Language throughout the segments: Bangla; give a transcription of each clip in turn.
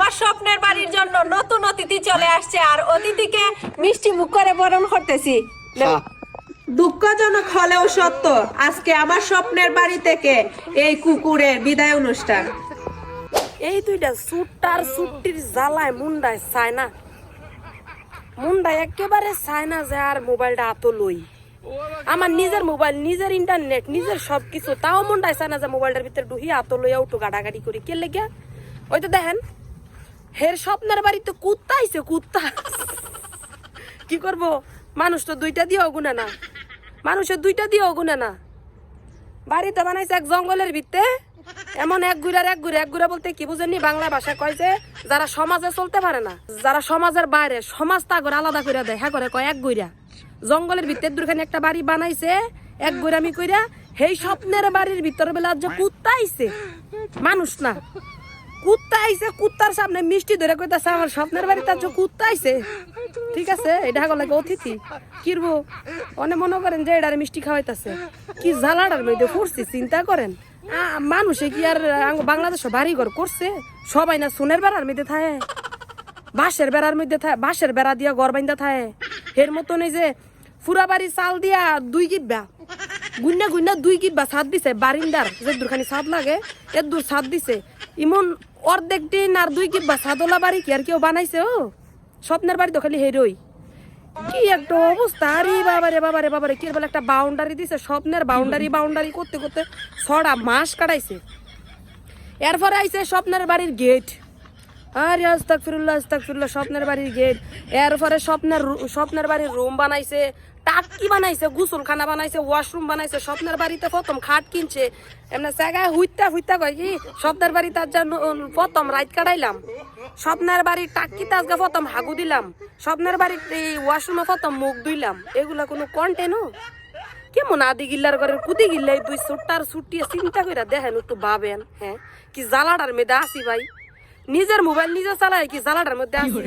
আমার স্বপ্নের বাড়ির জন্য নতুন অতিথি চলে আসছে আর অতিথিকে মিষ্টি মুখ করে বরণ করতেছি। দুঃখজনক হলেও সত্য আজকে আমার স্বপ্নের বাড়ি থেকে এই কুকুরের বিদায় অনুষ্ঠান। এই দুইটা সুটটার সুটটির জ্বালায় মুন্ডায় চায় না। মুন্ডায় একেবারে চায় না যে আর মোবাইলটা হাত লই। আমার নিজের মোবাইল নিজের ইন্টারনেট নিজের সব কিছু তাও মুন্ডায় চায় না যে মোবাইলটার ভিতরে ঢুকি হাত লইয়া উঠো গাড়াগাড়ি করি। কে লেগে? ওই তো দেখেন হের স্বপ্নের বাড়িতে কুত্তা আইছে, কুত্তা। কি করব? মানুষ তো দুইটা দিয়ে গুনে না। মানুষের দুইটা দিয়ে গুনে না। বাড়িতে বানাইছে এক জঙ্গলের ভিত্তে। এমন এক গুড়ার এক গুড়ে, এক গুড়া বলতে কি বুঝেননি? বাংলা ভাষা কয় যে, যারা সমাজে চলতে পারে না, যারা সমাজের বাইরে, সমাজ তাগর আলাদা করে দেয়। হ্যাঁ করে, কয় এক গুড়া। জঙ্গলের ভিতরে দুখানে একটা বাড়ি বানাইছে, এক গুড়ামি কইরা সেই স্বপ্নের বাড়ির ভিতর বেলা যে কুত্তা আইছে, মানুষ না। কুত্তা আইছে, কুত্তার সামনে মিষ্টি ধরে কইতাছে, আমার স্বপ্নের বাড়ি তার কুত্তা আইছে? ঠিক আছে, এটা হলো লাগে অতিথি। কিরবো? অনেক মনে করেন যে এটার মিষ্টি খাওয়াইতাছে। কি জ্বালাটার মধ্যে পড়ছি চিন্তা করেন? মানুষে কি আর বাংলাদেশে বাড়ি ঘর করছে? সবাই না সোনের বেড়ার মধ্যে থাকে বাঁশের বেড়ার মধ্যে থাকে বাঁশের বেড়া দিয়া ঘর বাইন্দা থাকে এর মতন এই যে ফুরা বাড়ি চাল দিয়া দুই কিব্বা গুন্না গুন্না দুই কিব্বা সাত দিছে, বারিন্দার, যে দূরখানি ছাদ লাগে, এর দূর ছাদ দিছে। ইমন অর্ধেক দিন আর দুই কিব্বা ছাদলা বাড়ি কি আর কেউ বানাইছে ও স্বপ্নের বাড়ি তো খালি হেরোই কি একটা অবস্থা আরে বাবারে বাবারে বাবারে কি বলে একটা বাউন্ডারি দিছে, স্বপ্নের বাউন্ডারি বাউন্ডারি করতে করতে ছড়া মাস কাটাইছে। এরপরে আইছে স্বপ্নের বাড়ির গেট আরে আস্তাক ফিরুল্লাহ আস্তাক ফিরুল্লাহ স্বপ্নের বাড়ির গেট এরপরে স্বপ্নের স্বপ্নের বাড়ির রুম বানাইছে টাকি বানাইছে, গুসলখানা বানাইছে ওয়াশরুম বানাইছে, স্বপ্নের বাড়িতে প্রথম খাট কিনছে। এমনি জায়গায় হুইতা হুইতা কয় কি, স্বপ্নের বাড়ি তার জন্য প্রথম রাইত কাটাইলাম। স্বপ্নের বাড়ির টাকিতে আজকে প্রথম হাগু দিলাম। স্বপ্নের বাড়ির এই ওয়াশরুমে প্রথম মুখ ধুইলাম। এগুলা কোনো কন্টেন্টও কেমন আদি গিল্লার ঘরের কুদি গিল্লাই দুই সুট্টার সুটিয়ে চিন্তা করে দেখেন একটু ভাবেন হ্যাঁ? কি জ্বালাটার মধ্যে আসি ভাই। নিজের মোবাইল নিজে চালায় কি জ্বালাটার মধ্যে আসি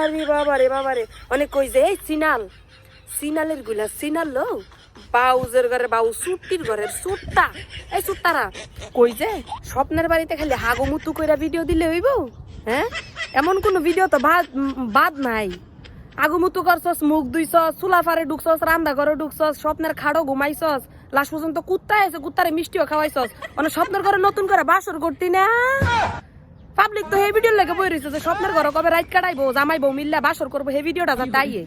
আরে বাবা রে বাবা রে। অনেক কই যে এই সিনাল। সিনালেরগুলা সিনাল লো বাউজের ঘরে বাউ সুট্টির ঘরে সুট্টা এই সুট্টারা কই যে স্বপ্নের বাড়িতে খালি হাগু মুতু কইরা ভিডিও দিলে হইব? হ্যাঁ? এমন কোন ভিডিও তো বাদ বাদ নাই। আগুমুতু করছস মুখ দুইছস চুলা ফারে ঢুকছস রান্দা ঘরে ঢুকছস স্বপ্নের খাড়ো ঘুমাইছস। লাস্ট পর্যন্ত কুত্তা আছে কুত্তারে মিষ্টিও খাওয়াইছস। মানে স্বপ্নের ঘরে নতুন করে বাসর করতি না? পাবলিক তো হে ভিডিও লেগে বই রয়েছে যে স্বপ্নের ঘরে কবে রাইট কাটাইবো, জামাইবো, মিল্লা, বাসর করব হে ভিডিওটা যা দাইয়ে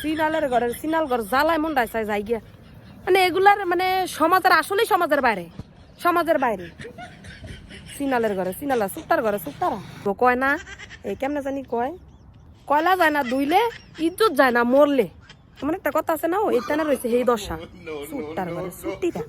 সিনালের ঘরের সিনাল ঘর জ্বালায় মন্ডায় চাই, যাই গিয়া। মানে এগুলার মানে সমাজের, আসলেই সমাজের বাইরে। সমাজের বাইরে। সিনালের ঘরে, সিনালা সুতার ঘরে, সুতারা। তো কয় না, এই কেমনে জানি কয়? কয়লা যায় না দুইলে ইজ্জত যায় না মরলে। এমন একটা কথা আছে না এটা না রয়েছে সেই দশা। সুটটার ঘরে সুটিটা